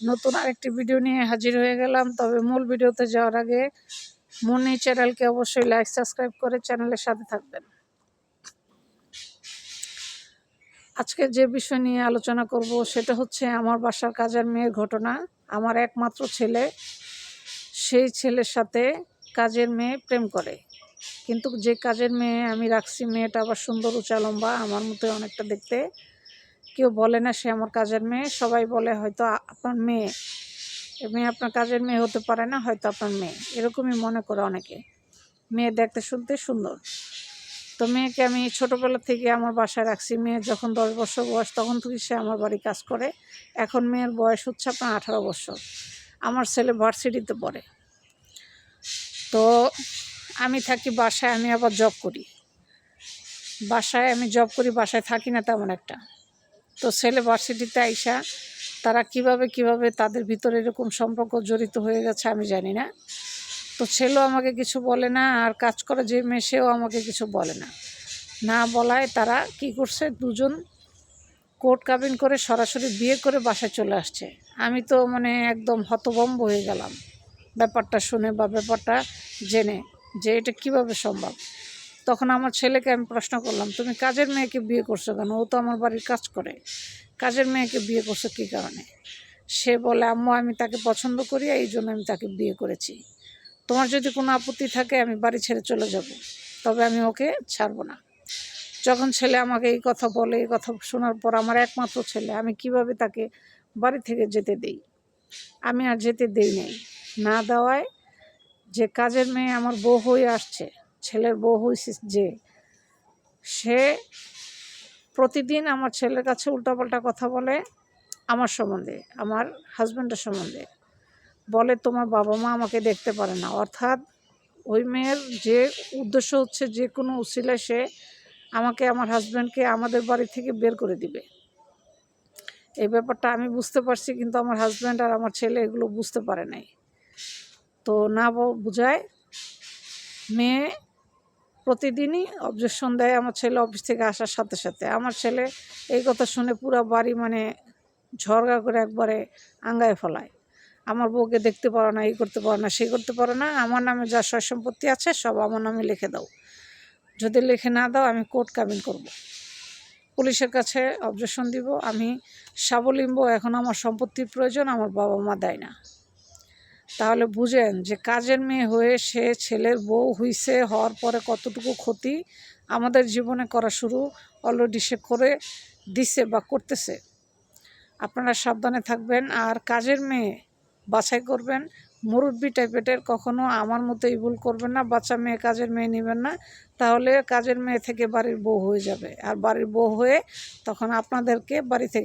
নতুন আরেকটি ভিডিও নিয়ে হাজির হয়ে গেলাম। তবে মূল ভিডিওতে যাওয়ার আগে মনি চ্যানেলকে অবশ্যই লাইক সাবস্ক্রাইব করে চ্যানেলের সাথে থাকবেন। আজকে যে বিষয় নিয়ে আলোচনা করব সেটা হচ্ছে আমার বাসার কাজের মেয়ের ঘটনা। আমার একমাত্র ছেলে, সেই ছেলের সাথে কাজের মেয়ে প্রেম করে। কিন্তু যে কাজের মেয়ে আমি রাখছি, মেয়েটা আবার সুন্দর উঁচা লম্বা আমার মতো অনেকটা দেখতে। কেউ বলে না সে আমার কাজের মেয়ে। সবাই বলে হয়তো আপনার মেয়ে। মেয়ে আপনার কাজের মেয়ে হতে পারে না, হয়তো আপনার মেয়ে। এরকমই মনে করে অনেকে। মেয়ে দেখতে শুনতে সুন্দর। তো মেয়েকে আমি ছোটোবেলা থেকে আমার বাসায় রাখছি। মেয়ে যখন দশ বছর বয়স, তখন থেকে সে আমার বাড়ি কাজ করে। এখন মেয়ের বয়স হচ্ছে আপনার আঠারো বছর। আমার ছেলে ভার্সিটিতে পড়ে। তো আমি থাকি বাসায়, আমি আবার জব করি। বাসায় আমি জব করি, বাসায় থাকি না তেমন একটা। তো ছেলে ভার্সিটিতে আইসা তারা কীভাবে কীভাবে তাদের ভিতরে এরকম সম্পর্ক জড়িত হয়ে গেছে আমি জানি না। তো ছেলেও আমাকে কিছু বলে না, আর কাজ করে যে মেয়ে, সেও আমাকে কিছু বলে না। না বলায় তারা কি করছে, দুজন কোর্ট কাবিন করে সরাসরি বিয়ে করে বাসায় চলে আসছে। আমি তো মানে একদম হতভম্ব হয়ে গেলাম। ব্যাপারটা শুনে বা ব্যাপারটা জেনে যে এটা কীভাবে সম্ভব। তখন আমার ছেলেকে আমি প্রশ্ন করলাম, তুমি কাজের মেয়েকে বিয়ে করছ কেন? ও তো আমার বাড়ির কাজ করে। কাজের মেয়েকে বিয়ে করছ কী কারণে? সে বলে, আম্মু, আমি তাকে পছন্দ করি, এই জন্য আমি তাকে বিয়ে করেছি। তোমার যদি কোনো আপত্তি থাকে, আমি বাড়ি ছেড়ে চলে যাব। তবে আমি ওকে ছাড়বো না। যখন ছেলে আমাকে এই কথা বলে, এই কথা শোনার পর আমার একমাত্র ছেলে, আমি কীভাবে তাকে বাড়ি থেকে যেতে দেই? আমি আর যেতে দেই নাই। না দেওয়ায় যে কাজের মেয়ে আমার বউ হয়ে আসছে ছেলের বউ হয়েছে যে, সে প্রতিদিন আমার ছেলের কাছে উল্টাপাল্টা কথা বলে আমার সম্বন্ধে, আমার হাজব্যান্ডের সম্বন্ধে। বলে তোমার বাবা মা আমাকে দেখতে পারে না। অর্থাৎ ওই মেয়ের যে উদ্দেশ্য হচ্ছে যে কোনো উসিলায় সে আমাকে, আমার হাজব্যান্ডকে আমাদের বাড়ি থেকে বের করে দিবে। এই ব্যাপারটা আমি বুঝতে পারছি কিন্তু আমার হাজব্যান্ড আর আমার ছেলে এগুলো বুঝতে পারে নাই। তো না বুঝায়, মেয়ে প্রতিদিনই অবজেকশন দেয় আমার ছেলে অফিস থেকে আসার সাথে সাথে। আমার ছেলে এই কথা শুনে পুরো বাড়ি মানে ঝরগা করে একবারে আঙ্গায় ফলায়। আমার বউকে দেখতে পারো না এই করতে পারো না সেই করতে পারো না, আমার নামে যা সয় সম্পত্তি আছে সব আমার নামে লিখে দাও। যদি লিখে না দাও, আমি কোর্ট কাবিন করব। পুলিশের কাছে অবজেকশন দিব। আমি স্বাবলম্ব, এখন আমার সম্পত্তির প্রয়োজন, আমার বাবা মা দেয় না। তাহলে বুঝেন যে কাজের মেয়ে হয়ে সে ছেলের বউ হইছে হওয়ার পরে কতটুকু ক্ষতি আমাদের জীবনে করা শুরু অলরেডি সে করে দিছে বা করতেছে। আপনারা সাবধানে থাকবেন আর কাজের মেয়ে বাছাই করবেন। মুরব্বি টাইপের কখনো আমার মতো এই ভুল করবেন না, বাচ্চা মেয়ে কাজের মেয়ে নেবেন না, তাহলে কাজের মেয়ে থেকে বাড়ির বউ হয়ে যাবে। আর বাড়ির বউ হয়ে তখন আপনাদেরকে বাড়ি থেকে